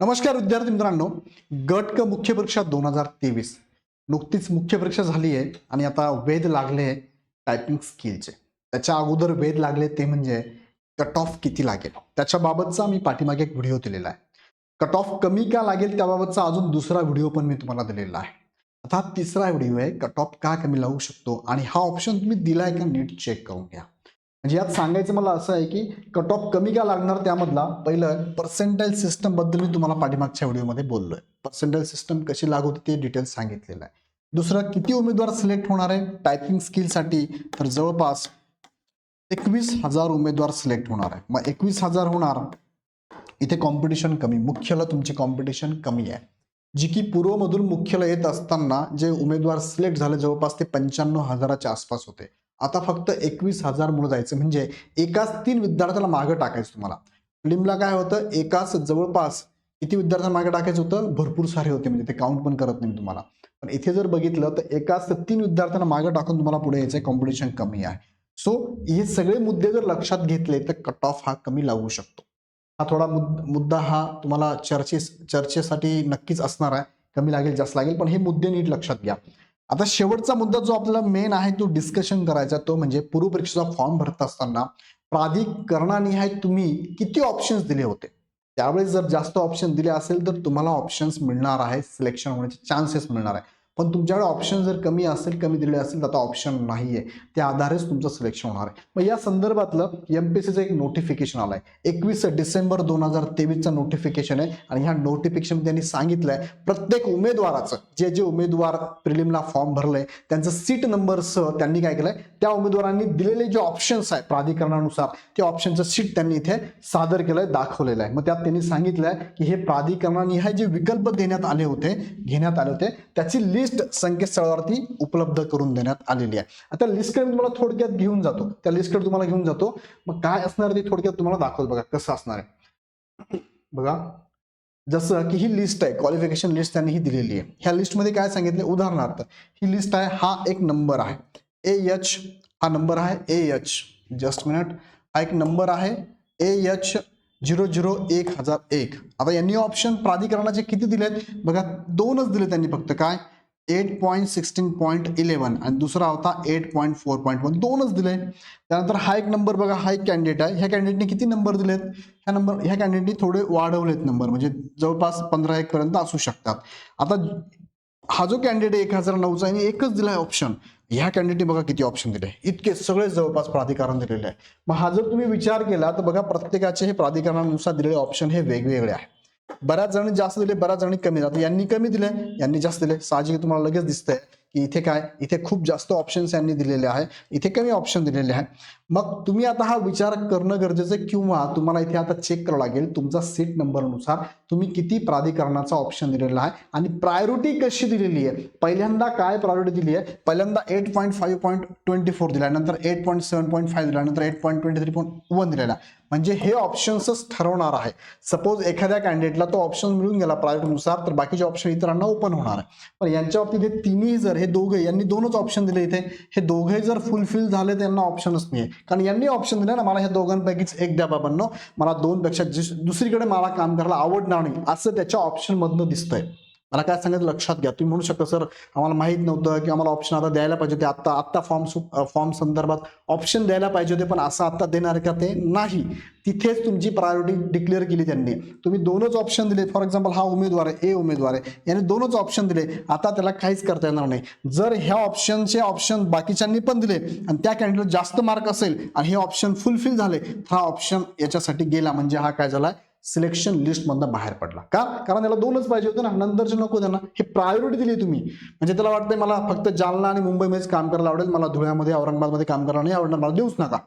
नमस्कार विद्यार्थी मित्रांनो गट क मुख्य परीक्षा दोन हजार तेवीस. नुकतीच मुख्य परीक्षा झाली आहे आणि आता वेध लागले टायपिंग स्किलचे त्याच्या अगोदर वेध लागले ते म्हणजे कट ऑफ किती लागेल? त्याच्याबाबतचा मी पाठीमागे एक व्हिडिओ दिलेला आहे. कट ऑफ कमी का लागेल त्याबाबतचा अजून दुसरा व्हिडिओ पण मी तुम्हाला दिलेला आहे. आता तिसरा व्हिडिओ आहे कट ऑफ का कमी लागू शकतो? आणि हा ऑप्शन तुम्ही दिलाय का नीट चेक करून घ्या. म्हणजे यात सांगायचं मला असं आहे की कट ऑफ कमी का लागणार त्यामधला पहिलं पर्सेंटाईल सिस्टमबद्दल मी तुम्हाला पाठीमागच्या व्हिडिओमध्ये बोललोय. पर्सेंटाईल सिस्टम कशी लागू होती ते डिटेल्स सांगितलेलं आहे. दुसरं किती उमेदवार सिलेक्ट होणार आहे? टायपिंग स्किलसाठी तर जवळपास एकवीस हजार उमेदवार सिलेक्ट होणार आहे. मग एकवीस हजार होणार. इथे कॉम्पिटिशन कमी. मुख्यला तुमची कॉम्पिटिशन कमी आहे. जी की पूर्वमधून मुख्यला येत असताना जे उमेदवार सिलेक्ट झाले जवळपास ते पंच्याण्णव हजाराच्या आसपास होते. आता फक्त एकवीस हजार मुलं जायचं. म्हणजे एकाच तीन विद्यार्थ्याला मागं टाकायचं तुम्हाला. फिल्मला काय होतं? एकाच जवळपास किती विद्यार्थ्यांना मागे टाकायचं होतं? भरपूर सारे होते. म्हणजे ते काउंट पण करत नाही तुम्हाला. पण इथे जर बघितलं तर एकाच तीन विद्यार्थ्यांना मागे टाकून तुम्हाला पुढे यायचं कॉम्पिटिशन कमी आहे. सो हे सगळे मुद्दे जर लक्षात घेतले तर कट ऑफ हा कमी लागू शकतो. हा थोडा मुद मुद्दा हा तुम्हाला चर्चे चर्चेसाठी नक्कीच असणार आहे. कमी लागेल जास्त लागेल. पण हे मुद्दे नीट लक्षात घ्या. आता शेवटचा मुद्दा जो आपला मेन आहे तो डिस्कशन करायचा तो म्हणजे पूर्वपरीक्षेचा फॉर्म भरत असताना प्राधिकरणानिहाय तुम्ही किती ऑप्शन्स दिले होते? त्यावेळेस जर जास्त ऑप्शन दिले असेल तर तुम्हाला ऑप्शन्स मिळणार आहे सिलेक्शन होण्याचे चान्सेस मिळणार आहे. पण तुमच्याकडे ऑप्शन जर कमी असेल कमी दिले असेल तर आता ऑप्शन नाही आहे त्या आधारेच तुमचं सिलेक्शन होणार आहे. मग या संदर्भातलं एम पी सीचं एक नोटिफिकेशन आलं आहे एकवीस डिसेंबर दोन हजार तेवीसचं नोटिफिकेशन आहे. आणि ह्या नोटिफिकेशन त्यांनी सांगितलं आहे प्रत्येक उमेदवाराचं जे जे उमेदवार प्रिलिमला फॉर्म भरलं आहे त्यांचं सीट नंबरसह त्यांनी काय केलं आहे त्या उमेदवारांनी दिलेले जे ऑप्शन्स आहेत प्राधिकरणानुसार ते ऑप्शनचं सीट त्यांनी इथे सादर केलं आहे दाखवलेलं आहे. मग त्यात त्यांनी सांगितलं आहे की हे प्राधिकरणाने हे जे विकल्प देण्यात आले होते घेण्यात आले होते त्याची लिस्ट संकेतस्थळावरती उपलब्ध करून देण्यात आलेली आहे. आता लिस्टकडे मी तुम्हाला थोडक्यात घेऊन जातो. त्या लिस्टकडे तुम्हाला घेऊन जातो. मग काय असणार ते थोडक्यात तुम्हाला दाखवतो बघा कसं असणार आहे. बघा. जसं की ही लिस्ट आहे क्वालिफिकेशन लिस्ट त्यांनी ही दिलेली आहे. ह्या लिस्टमध्ये काय सांगितले? उदाहरणार्थ ही लिस्ट आहे हा एक नंबर आहे. ए एच हा नंबर आहे ए एच जस्ट मिनिट हा एक नंबर आहे ए एच झिरो झिरो एक हजार एक. आता यांनी ऑप्शन प्राधिकरणाचे किती दिलेत? बघा दोनच दिले त्यांनी फक्त. काय? Eight point sixteen point eleven आणि दुसरा होता eight point four point one. दोनच दिले. त्यानंतर हा एक नंबर बघा हा एक कॅन्डिडेट आहे. ह्या कॅन्डिडेटने किती नंबर दिलेत? ह्या नंबर ह्या कॅन्डिडेटने थोडे वाढवलेत नंबर म्हणजे जवळपास पंधरा एक पर्यंत असू शकतात. आता हा जो कॅन्डिडेट एक हजार नऊचा आणि एकच दिला आहे ऑप्शन ह्या कॅन्डिडेटने बघा किती ऑप्शन दिले. इतके सगळे जवळपास प्राधिकरण दिलेले आहे. मग हा जर तुम्ही विचार केला तर बघा प्रत्येकाचे हे प्राधिकरणानुसार दिलेले ऑप्शन हे वेगवेगळे आहे बऱ्याच जणांनी जास्त दिले बऱ्याच जणांनी कमी जातात यांनी कमी दिले यांनी जास्त दिले. साहजिक तुम्हाला लगेच दिसतंय की इथे काय इथे खूप जास्त ऑप्शन्स यांनी दिलेले आहे इथे कमी ऑप्शन दिलेले आहे मग तुम्ही आता हा विचार करणं गरजेचं आहे किंवा तुम्हाला इथे आता चेक करावं लागेल. तुमचा सीट नंबरनुसार तुम्ही किती प्राधिकरणाचा ऑप्शन दिलेला आहे आणि प्रायोरिटी कशी दिलेली आहे? पहिल्यांदा काय प्रायोरिटी दिली आहे? पहिल्यांदा eight point five point twenty four दिला नंतर eight point seven point five दिला नंतर eight point twenty three point one दिलेला आहे. म्हणजे हे ऑप्शन्सच ठरवणार आहे. सपोज एखाद्या कॅन्डिडेटला तो ऑप्शन मिळून गेला प्रायोरिटीनुसार तर बाकीचे ऑप्शन इतरांना ओपन होणार आहे. पण यांच्या बाबतीत हे तिन्ही जर हे दोघे यांनी दोनच ऑप्शन दिले इथे. हे दोघे जर फुलफिल झाले त्यांना ऑप्शनच नाही आहे कारण यांनी ऑप्शन दिले ना मला ह्या दोघांपैकीच एक द्या बाबांनो मला दोनपेक्षा दुसरीकडे मला काम करायला आवडणार नाही असं त्याच्या ऑप्शनमधनं दिसतंय. मला काय सांगायचं लक्षात घ्या. तुम्ही म्हणू शकता सर आम्हाला माहीत नव्हतं की आम्हाला ऑप्शन आता द्यायला पाहिजे होते. आता आत्ता फॉर्म फॉर्म संदर्भात ऑप्शन द्यायला पाहिजे होते पण असं आत्ता देणार का ते नाही. तिथेच तुमची प्रायोरिटी डिक्लेअर केली त्यांनी. तुम्ही दोनच ऑप्शन दिले फॉर एक्झाम्पल हा उमेदवार आहे ए उमेदवार आहे. याने दोनच ऑप्शन दिले. आता त्याला काहीच करता येणार नाही. जर ह्या ऑप्शनचे ऑप्शन बाकीच्यांनी पण दिले आणि त्या कॅन्डिडेट जास्त मार्क असेल आणि हे ऑप्शन फुलफिल झाले तर हा ऑप्शन याच्यासाठी गेला. म्हणजे हा काय झाला? सिलेक्शन लिस्टमधनं बाहेर पडला. का? कारण त्याला दोनच पाहिजे होतं ना. नंतरचे नको त्यांना. हे प्रायोरिटी दिली तुम्ही. म्हणजे त्याला वाटतंय मला फक्त जालना आणि मुंबईमध्येच काम करायला आवडेल. मला धुळ्यामध्ये औरंगाबादमध्ये काम करायला नाही आवडणार. मला देऊच नका.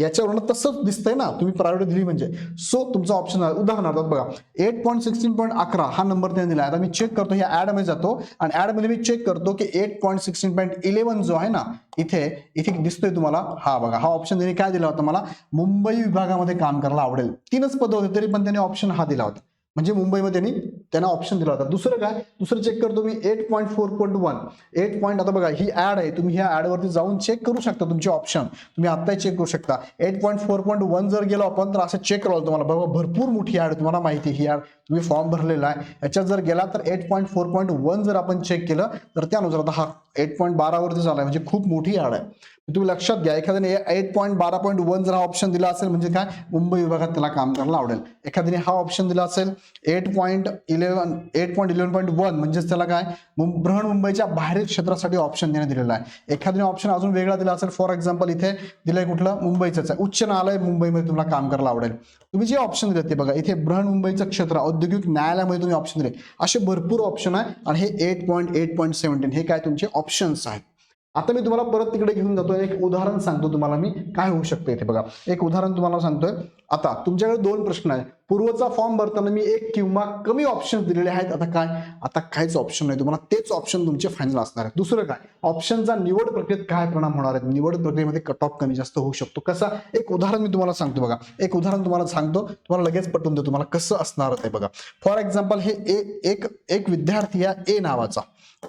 याच्यावरून तसंच दिसतंय ना तुम्ही प्रायोरिटी दिली म्हणजे. सो तुमचा ऑप्शन उदाहरणार्थ बघा एट पॉईंट सिक्स्टीन पॉईंट अकरा हा नंबर त्याने दिला. आता मी चेक करतो ह्या ॲडमध्ये जातो. आणि ॲडमध्ये मी चेक करतो की eight point sixteen point eleven जो आहे ना इथे इथे दिसतोय तुम्हाला. हा बघा. हा ऑप्शन त्यांनी काय दिला होता मला? मुंबई विभागामध्ये काम करायला आवडेल. तीनच पद होते तरी पण त्यांनी ऑप्शन हा दिला होता. म्हणजे मुंबईमध्ये त्यांनी त्यांना ऑप्शन दिला होता. दुसरं काय? दुसरं चेक करतो मी. Eight point four point one eight point आता बघा ही ॲड आहे. तुम्ही ह्या ॲडवरती जाऊन चेक करू शकता तुमचे ऑप्शन तुम्ही आत्ताही चेक करू शकता. Eight point four point one जर गेलो आपण तर असं चेक करावं तुम्हाला. बघा भरपूर मोठी ॲड तुम्हाला माहिती ही ॲड तुम्ही फॉर्म भरलेला आहे. याच्यात जर गेला तर eight point four point one जर आपण चेक केलं तर त्यानुसार आता हा एट पॉईंट बारावरती झाला आहे म्हणजे खूप मोठी ॲड आहे. तुम्ही लक्षात घ्या एखाद्याने एट पॉईंट बारा पॉईंट वन जर हा ऑप्शन दिला असेल म्हणजे काय? मुंबई विभागात त्याला काम करायला आवडेल. एखाद्याने हा ऑप्शन दिला असेल eight point eleven eight point eleven point one म्हणजेच त्याला काय? ब्रहण मुंबईच्या बाहेरील क्षेत्रासाठी ऑप्शन देण्यात दिलेला आहे. एखाद्याने ऑप्शन अजून वेगळा दिला असेल फॉर एक्झाम्पल इथे दिलंय कुठलं? मुंबईचंच आहे. उच्च न्यायालय मुंबईमध्ये तुम्हाला काम करायला आवडेल. तुम्ही जे ऑप्शन दिले ते बघा. इथे बृहन मुंबईचं क्षेत्र औद्योगिक न्यायालयामध्ये तुम्ही ऑप्शन दिले असे भरपूर ऑप्शन आहे. आणि हे eight point eight point seventeen हे काय तुमचे ऑप्शन्स आहेत. आता मी तुम्हाला परत तिकडे घेऊन जातो. एक उदाहरण सांगतो तुम्हाला मी. काय होऊ शकतं इथे बघा. एक उदाहरण तुम्हाला सांगतोय. आता तुमच्याकडे दोन प्रश्न आहे पूर्वचा फॉर्म भरताना मी एक किंवा कमी ऑप्शन दिलेले आहेत. आता काय? आता काहीच ऑप्शन नाही तुम्हाला. तेच ऑप्शन तुमचे फायनल असणार आहे दुसरं काय? ऑप्शनचा निवड प्रक्रियेत काय परिणाम होणार आहे निवड प्रक्रियेमध्ये कट ऑफ कमी जास्त होऊ शकतो. कसा? एक उदाहरण मी तुम्हाला सांगतो बघा. एक उदाहरण तुम्हाला सांगतो. तुम्हाला लगेच पटवून देतो. तुम्हाला कसं असणार आहे बघा. फॉर एक्झाम्पल हे ए- एक एक विद्यार्थी आहे ए नावाचा.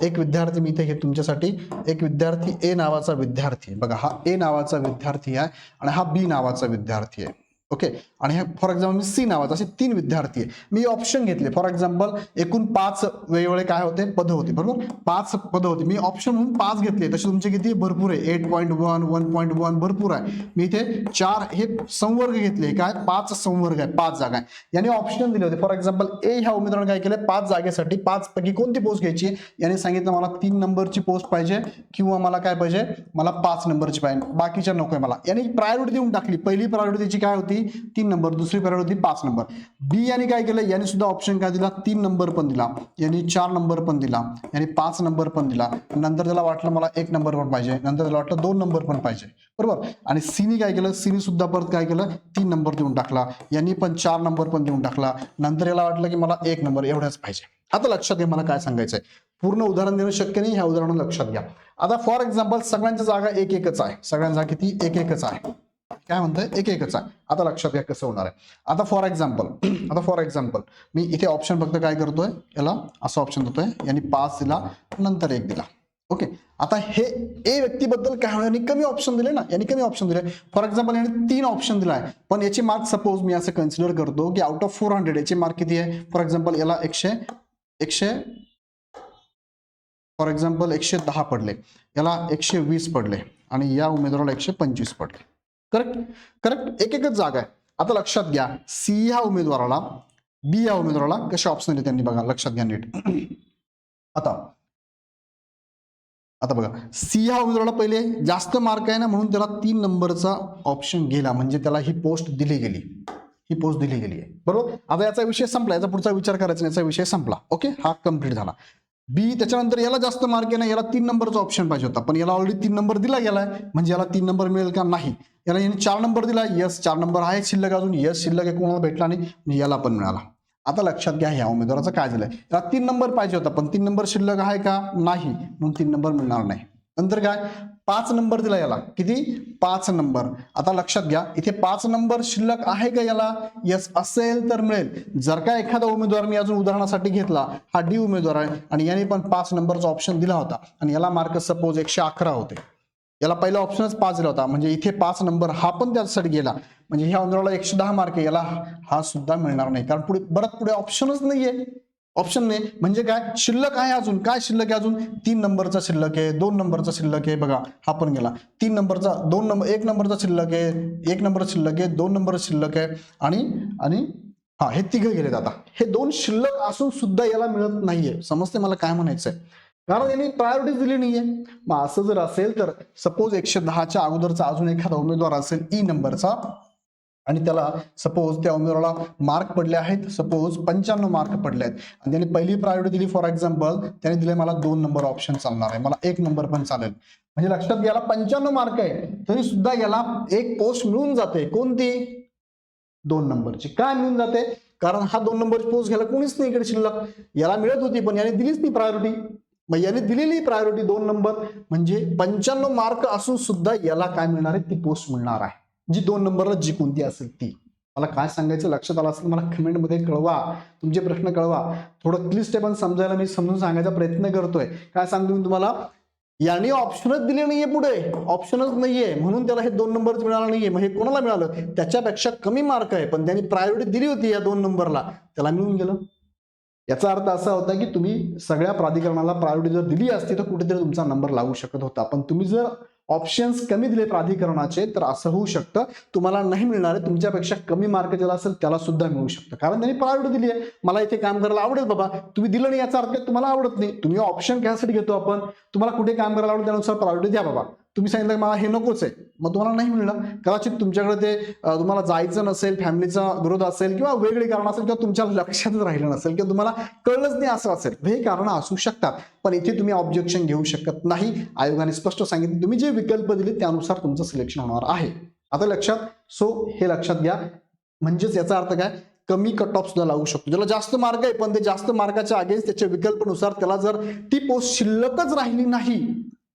एक विद्यार्थी मी इथे घेतो तुमच्यासाठी. एक विद्यार्थी ए नावाचा विद्यार्थी बघा हा ए नावाचा विद्यार्थी आहे आणि हा बी नावाचा विद्यार्थी आहे. ओके आणि हे फॉर एक्झाम्पल मी सी नावाचा असे तीन विद्यार्थी आहे मी ऑप्शन घेतले. फॉर एक्झाम्पल एकूण पाच वेगवेगळे काय होते? पद होते बरोबर? पाच पद होते. मी ऑप्शन म्हणून पाच घेतले. तसे तुमचे किती? भरपूर आहे. Eight point one one point one भरपूर आहे. मी इथे चार हे संवर्ग घेतले. काय? पाच संवर्ग आहे. पाच जागा आहे. याने ऑप्शन दिले होते. फॉर एक्झाम्पल ए ह्या उमेदवाराने काय केलं पाच जागेसाठी पाच पैकी कोणती पोस्ट घ्यायची? याने सांगितलं मला तीन नंबरची पोस्ट पाहिजे किंवा मला काय पाहिजे? मला पाच नंबरची पाहिजे. बाकीच्या नकोय मला. याने प्रायोरिटी देऊन टाकली. पहिली प्रायोरिटी त्याची काय होती? तीन नंबर दुसरी प्रायोरिटी होती पाच नंबर. बी याने काय केलं? याने सुद्धा ऑप्शन काय दिला? तीन नंबर पण दिला. याने चार नंबर पण दिला. याने पाच नंबर पण दिला. नंतर त्याला वाटलं मला एक नंबर पण पाहिजे. नंतर त्याला वाटलं दोन नंबर पण पाहिजे. बरोबर? आणि सीनी काय केलं? सीनी सुद्धा परत काय केलं? तीन नंबर देऊन टाकला. यांनी पण चार नंबर पण देऊन टाकला. नंतर याला वाटलं की मला एक नंबर एवढाच पाहिजे. आता लक्षात घ्या मला काय सांगायचंय. पूर्ण उदाहरण देणं शक्य नाही. ह्या उदाहरण लक्षात घ्या. आता फॉर एक्झाम्पल सगळ्यांच्या जागा एक एकच आहे. सगळ्यांच्या जागा किती एक एकच आहे. काय म्हणतंय? एक एकच आहे. आता लक्षात घ्या कसं होणार आहे. आता फॉर एक्झाम्पल आता फॉर एक्झाम्पल मी इथे ऑप्शन फक्त काय करतोय? याला असं ऑप्शन देतोय. यांनी पाच दिला नंतर एक दिला. ओके आता हे ए व्यक्तीबद्दल काय होणार? यांनी कमी ऑप्शन दिले ना? यांनी कमी ऑप्शन दिले. फॉर एक्झाम्पल यांनी तीन ऑप्शन दिलाय पण याचे मार्क सपोज मी असं कन्सिडर करतो की आउट ऑफ फोर हंड्रेड याचे मार्क किती आहे? फॉर एक्झाम्पल याला एकशे एकशे फॉर एक्झाम्पल एकशे दहा पडले. याला एकशे वीस पडले. आणि या उमेदवाराला एकशे पंचवीस पडले. करेक्ट करेक्ट एक एकच जागा आहे. आता लक्षात घ्या. सी ह्या उमेदवाराला बी या उमेदवाराला कसे ऑप्शन दिले त्यांनी बघा लक्षात घ्या नीट. आता. आता बघा. सी ह्या उमेदवाराला पहिले जास्त मार्क आहे ना म्हणून त्याला तीन नंबरचा ऑप्शन गेला. म्हणजे त्याला ही पोस्ट दिली गेली. ही पोस्ट दिली गेली आहे. बरोबर? आता याचा विषय संपला. याचा पुढचा विचार करायचा याचा विषय संपला. ओके हा कंप्लीट झाला. बी त्याच्यानंतर याला जास्त मार्क आहे ना याला तीन नंबरचा ऑप्शन पाहिजे होता. पण याला ऑलरेडी तीन नंबर दिला गेला आहे म्हणजे याला तीन नंबर मिळेल का? नाही. याला याने चार नंबर दिला. यस चार नंबर आहे शिल्लक अजून. यस शिल्लक आहे कोणाला भेटला नाही. म्हणजे याला पण मिळाला. आता लक्षात घ्या ह्या उमेदवाराचं काय झालंय. याला तीन नंबर पाहिजे होता पण तीन नंबर शिल्लक आहे का? नाही. म्हणून तीन नंबर मिळणार नाही. नंतर काय? पाच नंबर दिला याला. किती? पाच नंबर. आता लक्षात घ्या इथे पाच नंबर शिल्लक आहे का याला? यस असेल तर मिळेल. जर का एखादा उमेदवार मी अजून उदाहरणासाठी घेतला हा डी उमेदवार आहे आणि याने पण पाच नंबरचा ऑप्शन दिला होता आणि याला मार्क सपोज एकशे अकरा होते. याला पहिला ऑप्शनच पाच दिला होता. म्हणजे इथे पाच नंबर हा पण त्यासाठी गेला. म्हणजे ह्या उमेदवाराला एकशे दहा मार्क याला हा सुद्धा मिळणार नाही. कारण पुढे बरं पुढे ऑप्शनच नाहीये. ऑप्शन नाही म्हणजे काय? शिल्लक आहे अजून. काय शिल्लक आहे अजून? तीन नंबरचा शिल्लक आहे दोन नंबरचा शिल्लक आहे. बघा हा पण गेला. तीन नंबरचा दोन नंबर एक नंबरचा शिल्लक आहे एक नंबर शिल्लक आहे दोन नंबर शिल्लक आहे. आणि आणि हा हे तिघं गेलेत आता. हे दोन शिल्लक असून सुद्धा याला मिळत नाहीये. समजते मला काय म्हणायचं आहे कारण यांनी प्रायोरिटी दिली नाहीये. मग असं जर असेल तर सपोज एकशे दहाच्या अगोदरचा अजून एखादा उमेदवार असेल e ई नंबरचा आणि त्याला सपोज त्या उमेदवाराला मार्क पडले आहेत सपोज पंच्याण्णव मार्क पडले आहेत. आणि त्याने पहिली प्रायोरिटी दिली फॉर एक्झाम्पल त्याने दिले मला दोन नंबर ऑप्शन चालणार आहे. मला एक नंबर पण चालेल. म्हणजे लक्षात घ्यायला पंच्याण्णव मार्क आहे. तरी सुद्धा याला एक पोस्ट मिळून जाते. कोणती? दोन नंबरची काय मिळून जाते? कारण हा दोन नंबरची पोस्ट घ्यायला कोणीच नाही इकडे शिल्लक. याला मिळत होती पण याने दिलीच नाही प्रायोरिटी मग याने दिलेली प्रायोरिटी दोन नंबर म्हणजे पंच्याण्णव मार्क असून सुद्धा याला काय मिळणार आहे? ती पोस्ट मिळणार आहे. जी दोन नंबरला जी कोणती असेल ती. मला काय सांगायचं लक्षात आलं असेल मला कमेंटमध्ये कळवा तुमचे प्रश्न कळवा. थोडं क्लिष्ट पण समजायला मी समजून सांगायचा प्रयत्न करतोय. काय सांगतो मी तुम्हाला? याने ऑप्शनच दिले नाहीये पुढे. ऑप्शनच नाहीये. म्हणून त्याला हे दोन नंबर मिळाला नाहीये. मग हे कोणाला मिळालं? त्याच्यापेक्षा कमी मार्क आहे. पण त्यांनी प्रायोरिटी दिली होती या दोन नंबरला. त्याला मिळून गेलं. याचा अर्थ असा होता की तुम्ही सगळ्या प्राधिकरणाला प्रायोरिटी जर दिली असती तर कुठेतरी तुमचा नंबर लागू शकत होता. पण तुम्ही जर ऑप्शन्स कमी दिले प्राधिकरणाचे तर असं होऊ शकतं. तुम्हाला नाही मिळणार आहे तुमच्यापेक्षा कमी मार्क ज्याला असेल त्याला सुद्धा मिळू शकतं. कारण त्यांनी प्रायोरिटी दिली आहे. मला इथे काम करायला आवडेल बाबा. तुम्ही दिलं नाही याचा अर्थ तुम्हाला आवडत नाही. तुम्ही ऑप्शन घ्यासाठी घेतो आपण. तुम्हाला कुठे काम करायला आवडेल त्यानुसार प्रायोरिटी द्या बाबा. तुम्ही सांगितलं की मला हे नकोच आहे. मग तुम्हाला नाही मिळणार. कदाचित तुमच्याकडे ते तुम्हाला जायचं नसेल फॅमिलीचा विरोध असेल किंवा वेगळी कारण असेल किंवा तुमच्या लक्षातच राहिलं नसेल किंवा तुम्हाला कळलंच नाही असं असेल हे कारण असू शकतात. पण इथे तुम्ही ऑब्जेक्शन घेऊ शकत नाही. आयोगाने स्पष्ट सांगितलं तुम्ही जे विकल्प दिले त्यानुसार तुमचं सिलेक्शन होणार आहे. आता लक्षात सो हे लक्षात घ्या. म्हणजेच याचा अर्थ काय? कमी कट ऑफ सुद्धा लागू शकतो. ज्याला जास्त मार्ग आहे पण ते जास्त मार्गाच्या अगेन्स्ट त्याच्या विकल्पानुसार त्याला जर ती पोस्ट शिल्लकच राहिली नाही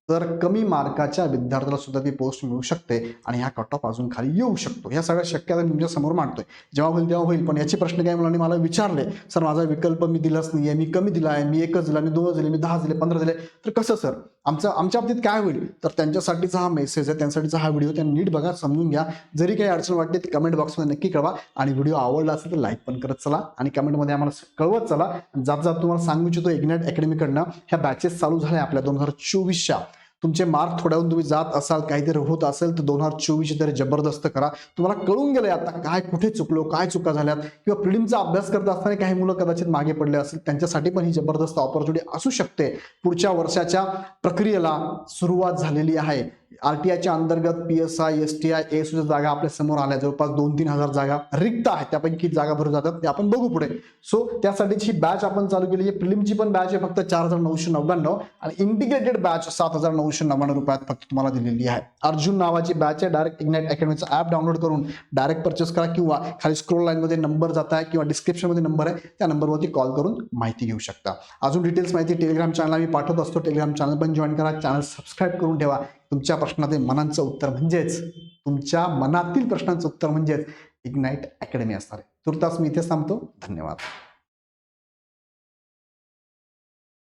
तर कमी मार्काच्या विद्यार्थ्याला सुद्धा ती पोस्ट मिळू शकते आणि हा कट ऑफ अजून खाली येऊ शकतो. ह्या सगळ्या शक्यता मी तुमच्यासमोर मांडतोय. जेव्हा होईल तेव्हा होईल पण याचे प्रश्न काय मुलांनी मला विचारले सर माझा विकल्प मी दिलाच आहे मी कमी दिला आहे मी एकच दिला मी दोन दिले मी दहा दिले पंधरा दिले. तर कसं सर? आमचं आमच्या बाबतीत काय होईल? तर त्यांच्यासाठीचा हा मेसेज आहे त्यांच्यासाठीचा हा व्हिडिओ त्यांनी नीट बघा समजून घ्या. जरी काही अडचण वाटते ती कमेंट बॉक्समध्ये नक्की कळवा. आणि व्हिडिओ आवडला असेल तर लाईक पण करत चला. आणि कमेंटमध्ये आम्हाला कळवत चला. जात जात तुम्हाला सांगू इच्छितो इग्नॅट अकॅडमीकडनं ह्या बॅचेस चालू झाल्या आपल्या दोन हजार चोवीसच्या. तुमचे मार्क थोड्याहून तुम्ही जात असाल काहीतरी होत असेल तर दोन हजार चोवीस तरी जबरदस्त करा. तुम्हाला कळून गेलंय आता काय कुठे चुकलो काय चुका झाल्यात? किंवा प्रिलिमचा अभ्यास करत असताना काही मुलं कदाचित मागे पडले असेल त्यांच्यासाठी पण ही जबरदस्त ऑपॉर्च्युनिटी असू शकते. पुढच्या वर्षाच्या प्रक्रियेला सुरुवात झालेली आहे. आर टी आयच्या अंतर्गत P S I S T I S जागा आपल्यासमोर आल्या. जवळपास दोन तीन हजार जागा रिक्त आहेत. त्यापैकी किती जागा भरून जातात ते आपण बघू पुढे. सो त्यासाठीची बॅच आपण चालू केली. आहे प्रिलिमची पण बॅच आहे. फक्त चार हजार नऊशे नव्याण्णव आणि इंटिग्रेटेड बॅच सात हजार नऊशे नव्याण्णव रुपयात फक्त तुम्हाला दिलेली आहे. अर्जुन नावाची बॅच आहे. डायरेक्ट इग्नाइट अकॅडमीचा ॲप डाउनलोड करून डायरेक्ट परचेस करा किंवा खाली स्क्रोल लाईनमध्ये नंबर जात आहे किंवा डिस्क्रिप्शनमध्ये नंबर आहे त्या नंबरवरती कॉल करून माहिती घेऊ शकता. अजून डिटेल्स माहिती टेलिग्राम चॅनल मी पाठवत असतो. टेलिग्राम चॅनल पण जॉईन करा. चॅनल सबस्क्राईब करून ठेवा. तुमच्या प्रश्नातील मनांचं उत्तर म्हणजेच तुमच्या मनातील प्रश्नांचं उत्तर म्हणजेच इग्नाईट अकॅडमी असणार आहे. तुर्तास मी इथेच थांबतो. धन्यवाद.